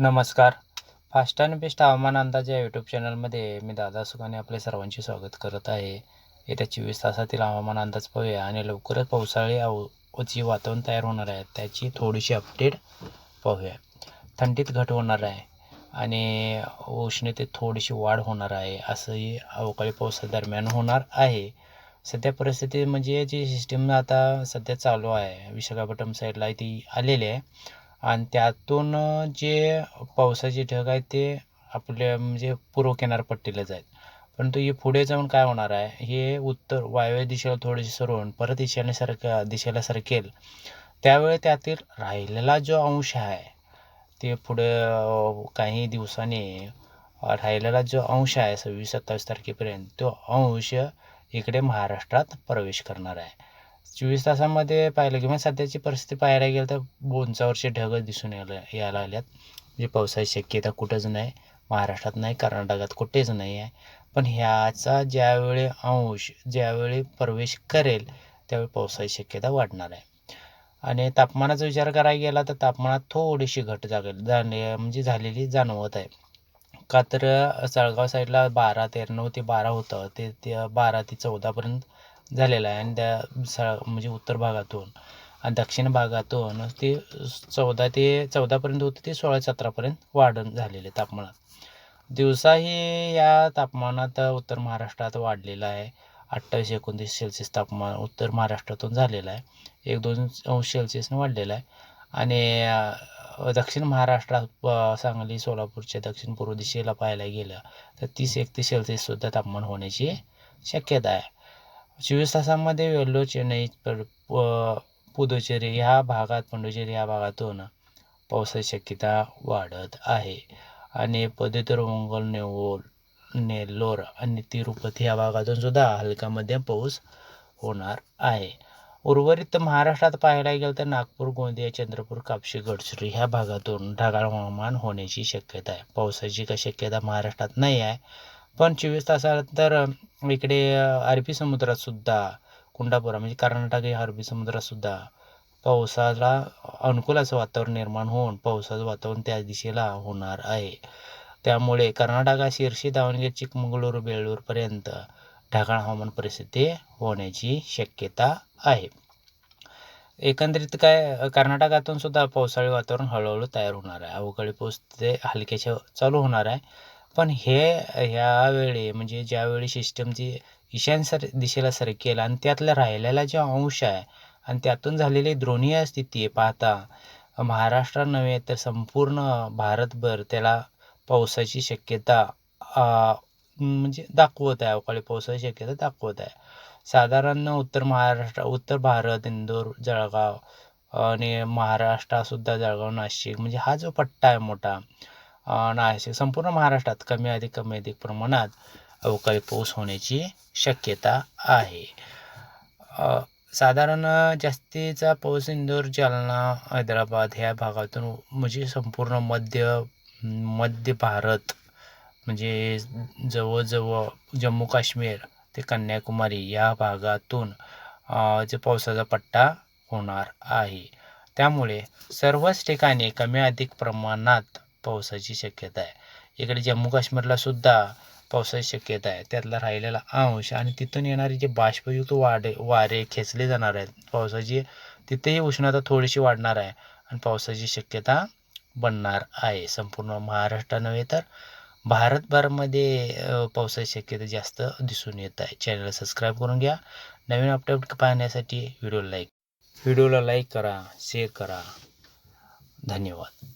नमस्कार. Fast and best हवामान अंदाज या यूट्यूब चॅनलमध्ये मी दादा सुखाने आपले सर्वांचे स्वागत करत आहे. येत्या चोवीस तासातील हवामान अंदाज पाहूया आणि लवकरच पावसाळी अव जी वातावरण तयार होणार आहे. त्याची थोडीशी अपडेट पाहूया. थंडीत घट होणार आहे आणि उष्णतेत थोडीशी वाढ होणार आहे. असंही अवकाळी पावसादरम्यान होणार आहे. सध्या परिस्थिती म्हणजे जी सिस्टीम आता सध्या चालू आहे. विशाखापट्टणम साईडला ती आलेली आहे. आणि त्यातून जे पावसाचे ढग आहेत ते आपल्या म्हणजे पूर्व किनारपट्टीला जाईल परंतु हे पुढे जाऊन काय होणार आहे? हे उत्तर वायव्य दिशेला थोडेसे सरकून परत ईशान्य सरक दिशेला सरकेल त्यावेळी त्यातील राहिलेला जो अंश आहे ते पुढे काही दिवसांनी राहिलेला जो अंश आहे सव्वीस सत्तावीस तारखेपर्यंत तो अंश इकडे महाराष्ट्रात प्रवेश करणार आहे. चोवीस तासामध्ये पाहिलं किंवा म्हणजे सध्याची परिस्थिती पाहायला गेलं तर उंचावरचे ढग दिसून यायला यायला लागल्यात म्हणजे पावसाची शक्यता कुठंच नाही महाराष्ट्रात नाही कर्नाटकात कुठेच नाही आहे. पण ह्याचा ज्यावेळी अंश ज्यावेळी प्रवेश करेल त्यावेळी पावसाची शक्यता वाढणार आहे. आणि तापमानाचा विचार करायला गेला तर तापमानात थोडीशी घट जागेल जाणे म्हणजे झालेली जाणवत आहे. का तर जळगाव साईडला बारा तेरा नऊ ते बारा होतं ते ते बारा ते चौदापर्यंत झालेला आहे. आणि त्या स म्हणजे उत्तर भागातून आणि दक्षिण भागातून ते चौदा ते चौदापर्यंत होते ते सोळा सतरापर्यंत वाढण झालेले तापमानात. दिवसाही या तापमानात उत्तर महाराष्ट्रात वाढलेलं आहे. अठ्ठावीस एकोणतीस सेल्सिअस तापमान उत्तर महाराष्ट्रातून झालेलं आहे. एक दोन अंश सेल्सिअसनं वाढलेलं आहे. आणि दक्षिण महाराष्ट्रात सांगली सोलापूरच्या दक्षिण पूर्व दिशेला पाहायला गेलं तर तीस एकतीस सेल्सिअससुद्धा तापमान होण्याची शक्यता आहे. चोवीस तासामध्ये वेल्लोर चेन्नई पर- प- पुदुचेरी ह्या भागात पुंडुचेरी ह्या भागातून पावसाची शक्यता वाढत आहे. आणि पदुतर मंगल नेवोल नेल्लोर आणि तिरुपती ह्या भागातून सुद्धा हलका मध्यम पाऊस होणार आहे. उर्वरित महाराष्ट्रात पाहायला गेलं तर नागपूर गोंदिया चंद्रपूर कापशी गडचिरोली ह्या भागातून ढगाळ हवामान होण्याची शक्यता आहे. पावसाची काही शक्यता महाराष्ट्रात नाही आहे. पण चोवीस तासानंतर इकडे अरबी समुद्रातसुद्धा कुंडापुरा म्हणजे कर्नाटक या अरबी समुद्रातसुद्धा पावसाला अनुकूल असं वातावरण निर्माण होऊन पावसाचं वातावरण त्या दिशेला होणार आहे. त्यामुळे कर्नाटका शिर्शी दावणगेर चिकमंगळूर बेळूरपर्यंत ढगाळ हवामान परिस्थिती होण्याची शक्यता आहे. एकंदरीत काय कर्नाटकातून सुद्धा पावसाळी वातावरण हळूहळू तयार होणार आहे. अवकाळी पाऊस ते हलक्याच्या चालू होणार आहे. पण हे ह्यावेळी म्हणजे ज्यावेळी सिस्टमची ईशान सर दिशेला सरकेल आणि त्यातला राहिलेला जो अंश आहे आणि त्यातून झालेली द्रोणीय स्थिती पाहता महाराष्ट्र नव्हे तर संपूर्ण भारतभर त्याला पावसाची शक्यता म्हणजे दाखवत आहे. अवकाळी पावसाची शक्यता दाखवत आहे. साधारण उत्तर महाराष्ट्र उत्तर भारत इंदोर जळगाव आणि महाराष्ट्रासुद्धा जळगाव नाशिक म्हणजे हा जो पट्टा आहे मोठा नाशिक संपूर्ण महाराष्ट्रात कमी अधिक कमी अधिक प्रमाणात अवकाळी पाऊस होण्याची शक्यता आहे. साधारण जास्तीचा पाऊस इंदोर जालना हैदराबाद ह्या भागातून म्हणजे संपूर्ण मध्य मध्य भारत म्हणजे जवळजवळ जम्मू काश्मीर ते कन्याकुमारी या भागातून जे पावसाचा पट्टा होणार आहे. त्यामुळे सर्वच ठिकाणी कमी अधिक प्रमाणात पावसाची शक्यता आहे. इकडे जम्मू काश्मीरला सुद्धा पावसाची शक्यता आहे. त्यातला राहिलेला अंश आणि तिथून येणारे जे बाष्पयुक्त वाडे वारे खेचले जाणार आहेत. पावसाची तिथेही उष्णता थोडीशी वाढणार आहे आणि पावसाची शक्यता बनणार आहे. संपूर्ण महाराष्ट्र नव्हे तर भारतभरमध्ये पावसाची शक्यता जास्त दिसून येत आहे. चॅनलला सबस्क्राईब करून घ्या. नवीन अपडेट पाहण्यासाठी व्हिडिओ लाईक व्हिडिओला लाईक करा शेअर करा. धन्यवाद.